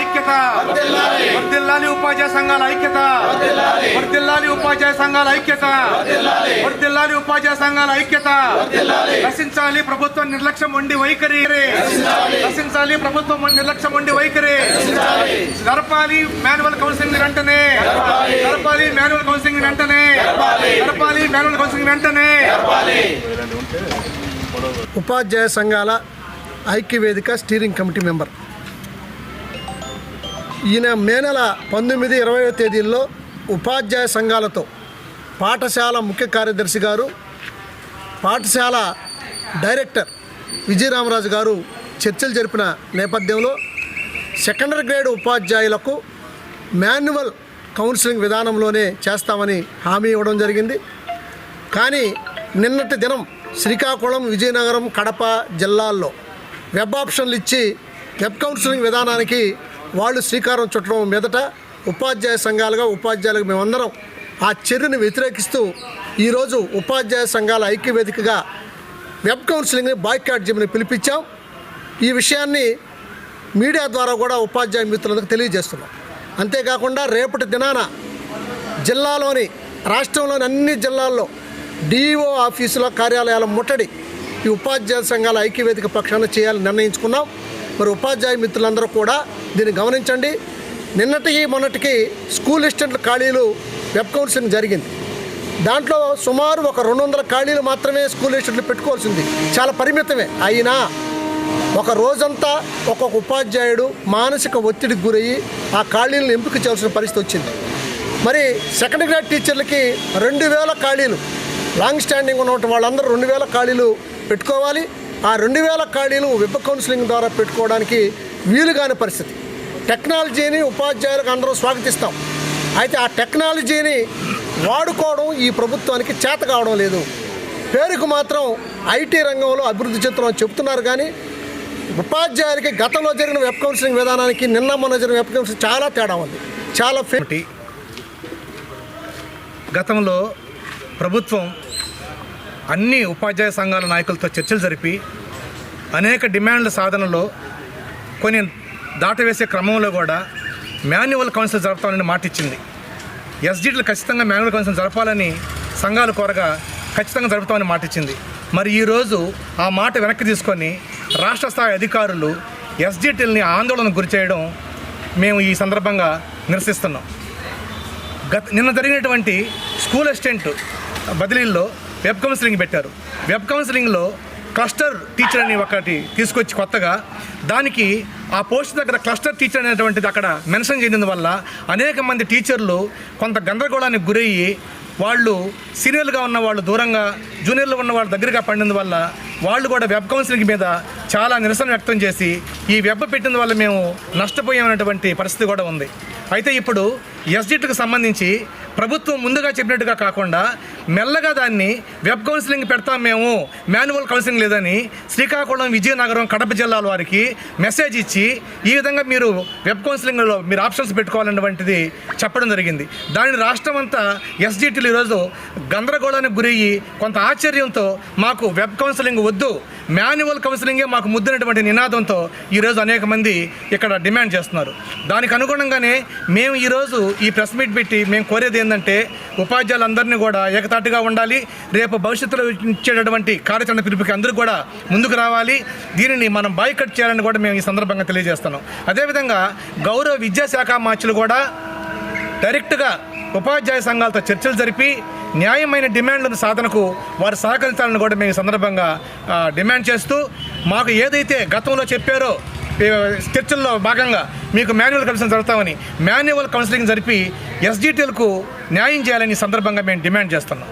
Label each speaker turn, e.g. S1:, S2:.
S1: ఐక్యత. వర్దిల్లాలి ఉపాధ్యాయ సంఘాల ఐక్యత. వర్దిల్లాలి ఉపాధ్యాయ సంఘాల ఐక్యత. వర్దిల్లాలి ఉపాధ్యాయ సంఘాల ఐక్యత. రచించాలి ప్రభుత్వం నిర్లక్ష్యం ఉండి వైఖరి. రచించాలి ప్రభుత్వం నిర్లక్ష్యం ఉండి వైఖరి. జరపాలి మాన్యువల్ కౌన్సిలింగ్ వెంటనే. జరపాలి మాన్యువల్ కౌన్సిలింగ్ వెంటనే. కౌన్సిలింగ్ వెంటనే.
S2: ఉపాధ్యాయ సంఘాల ఐక్యవేదిక స్టీరింగ్ కమిటీ మెంబర్. ఈయన మే నెల పంతొమ్మిది ఇరవయో తేదీల్లో ఉపాధ్యాయ సంఘాలతో పాఠశాల ముఖ్య కార్యదర్శి గారు పాఠశాల డైరెక్టర్ విజయరామరాజు గారు చర్చలు జరిపిన నేపథ్యంలో సెకండరీ గ్రేడ్ ఉపాధ్యాయులకు మాన్యువల్ కౌన్సిలింగ్ విధానంలోనే చేస్తామని హామీ ఇవ్వడం జరిగింది. కానీ నిన్నటి దినం శ్రీకాకుళం విజయనగరం కడప జిల్లాల్లో వెబ్ ఆప్షన్లు ఇచ్చి వెబ్ కౌన్సిలింగ్ విధానానికి వాళ్ళు శ్రీకారం చుట్టడం మీదట ఉపాధ్యాయ సంఘాలుగా ఉపాధ్యాయులుగా మేమందరం ఆ చర్యను వ్యతిరేకిస్తూ ఈరోజు ఉపాధ్యాయ సంఘాల ఐక్యవేదికగా వెబ్ కౌన్సిలింగ్ని బాయ్కాట్ చేయమని పిలిపించాం. ఈ విషయాన్ని మీడియా ద్వారా కూడా ఉపాధ్యాయ మిత్రులకు తెలియజేస్తున్నాం. అంతేకాకుండా రేపటి దినాన జిల్లాలోని రాష్ట్రంలోని అన్ని జిల్లాల్లో డిఓ ఆఫీసుల కార్యాలయాల ముట్టడి ఈ ఉపాధ్యాయ సంఘాల ఐక్యవేదిక పక్షాన చేయాలని నిర్ణయించుకున్నాం. మరి ఉపాధ్యాయ మిత్రులందరూ కూడా దీన్ని గమనించండి. నిన్నటికి మొన్నటికి స్కూల్ అసిస్టెంట్ల ఖాళీలు వెబ్ కౌన్సిలింగ్ జరిగింది. దాంట్లో సుమారు ఒక రెండు వందల ఖాళీలు మాత్రమే స్కూల్ అసిస్టెంట్లు పెట్టుకోవాల్సింది. చాలా పరిమితమే. అయినా ఒక రోజంతా ఒక్కొక్క ఉపాధ్యాయుడు మానసిక ఒత్తిడికి గురయ్యి ఆ ఖాళీలను ఎంపిక చేయాల్సిన పరిస్థితి వచ్చింది. మరి సెకండ్ గ్రేడ్ టీచర్లకి రెండు వేల ఖాళీలు లాంగ్ స్టాండింగ్ ఉన్నటువంటి వాళ్ళందరూ రెండు వేల ఖాళీలు పెట్టుకోవాలి. ఆ రెండు వేల ఖాళీలు వెబ్ కౌన్సిలింగ్ ద్వారా పెట్టుకోవడానికి వీలు కాని పరిస్థితి. టెక్నాలజీని ఉపాధ్యాయులకు అందరూ స్వాగతిస్తాం. అయితే ఆ టెక్నాలజీని వాడుకోవడం ఈ ప్రభుత్వానికి చేత కావడం లేదు. పేరుకు మాత్రం ఐటీ రంగంలో అభివృద్ధి చెందుతున్నామని చెప్తున్నారు కానీ ఉపాధ్యాయులకి గతంలో జరిగిన వెబ్ కౌన్సిలింగ్ విధానానికి నిన్న మొన్న జరిగిన వెబ్ కౌన్సిలింగ్ చాలా తేడా ఉంది. చాలా ఫే
S1: గతంలో ప్రభుత్వం అన్ని ఉపాధ్యాయ సంఘాల నాయకులతో చర్చలు జరిపి అనేక డిమాండ్ల సాధనలో కొన్ని దాటవేసే క్రమంలో కూడా మాన్యువల్ కౌన్సిల్ జరుపుతామని మాట ఇచ్చింది. ఎస్జీటీలు ఖచ్చితంగా మాన్యువల్ కౌన్సిల్ జరపాలని సంఘాలు కోరగా ఖచ్చితంగా జరుపుతామని మాట ఇచ్చింది. మరి ఈరోజు ఆ మాట వెనక్కి తీసుకొని రాష్ట్ర స్థాయి అధికారులు ఎస్జీటీలని ఆందోళనకు గురి చేయడం మేము ఈ సందర్భంగా నిరసిస్తున్నాం. గత నిన్న జరిగినటువంటి స్కూల్ అసిస్టెంట్ బదిలీల్లో వెబ్ కౌన్సిలింగ్ పెట్టారు. వెబ్ కౌన్సిలింగ్లో క్లస్టర్ టీచర్ అని ఒకటి తీసుకొచ్చి కొత్తగా దానికి ఆ పోస్ట్ దగ్గర క్లస్టర్ టీచర్ అనేటువంటిది అక్కడ మెన్షన్ చేయడం వల్ల అనేక మంది టీచర్లు కొంత గందరగోళానికి గురయ్యి వాళ్ళు సీనియర్లుగా ఉన్న వాళ్ళు దూరంగా జూనియర్లు ఉన్న వాళ్ళు దగ్గరగా పడినందు వల్ల వాళ్ళు కూడా వెబ్ కౌన్సిలింగ్ మీద చాలా నిరసన వ్యక్తం చేసి ఈ వెబ్ పెట్టిన వల్ల మేము నష్టపోయామనేటువంటి పరిస్థితి కూడా ఉంది. అయితే ఇప్పుడు ఎస్జిట్కు సంబంధించి ప్రభుత్వం ముందుగా చెప్పినట్టుగా కాకుండా మెల్లగా దాన్ని వెబ్ కౌన్సిలింగ్ పెడతాం మేము మాన్యువల్ కౌన్సిలింగ్ లేదని శ్రీకాకుళం విజయనగరం కడప జిల్లాల వారికి మెసేజ్ ఇచ్చి ఈ విధంగా మీరు వెబ్ కౌన్సిలింగ్లో మీరు ఆప్షన్స్ పెట్టుకోవాలన్నటువంటిది చెప్పడం జరిగింది. దాని రాష్ట్రం అంతా ఎస్జిటీలు ఈరోజు గందరగోళానికి గురయ్యి కొంత ఆశ్చర్యంతో మాకు వెబ్ కౌన్సిలింగ్ వద్దు మాన్యువల్ కౌన్సిలింగే మాకు ముద్దినటువంటి నినాదంతో ఈరోజు అనేక మంది ఇక్కడ డిమాండ్ చేస్తున్నారు. దానికి అనుగుణంగానే మేము ఈరోజు ఈ ప్రెస్ మీట్ పెట్టి మేము కోరేది ఏంటంటే ఉపాధ్యాయులందరినీ కూడా ఏకతాటిగా ఉండాలి. రేపు భవిష్యత్తులో ఇచ్చేటటువంటి కార్యాచరణ పిలుపుకి అందరూ కూడా ముందుకు రావాలి. దీనిని మనం బాయ్కట్ చేయాలని కూడా మేము ఈ సందర్భంగా తెలియజేస్తున్నాం అదేవిధంగా గౌరవ విద్యాశాఖ మార్చులు కూడా డైరెక్ట్గా ఉపాధ్యాయ సంఘాలతో చర్చలు జరిపి న్యాయమైన డిమాండ్ల సాధనకు వారు సహకరించాలని కూడా మేము ఈ సందర్భంగా డిమాండ్ చేస్తూ మాకు ఏదైతే గతంలో చెప్పారో చర్చల్లో భాగంగా మీకు మాన్యువల్ కౌన్సిలింగ్ జరుగుతామని మాన్యువల్ కౌన్సిలింగ్ జరిపి ఎస్డిటిఎల్కు న్యాయం చేయాలని ఈ సందర్భంగా మేము డిమాండ్ చేస్తున్నాం.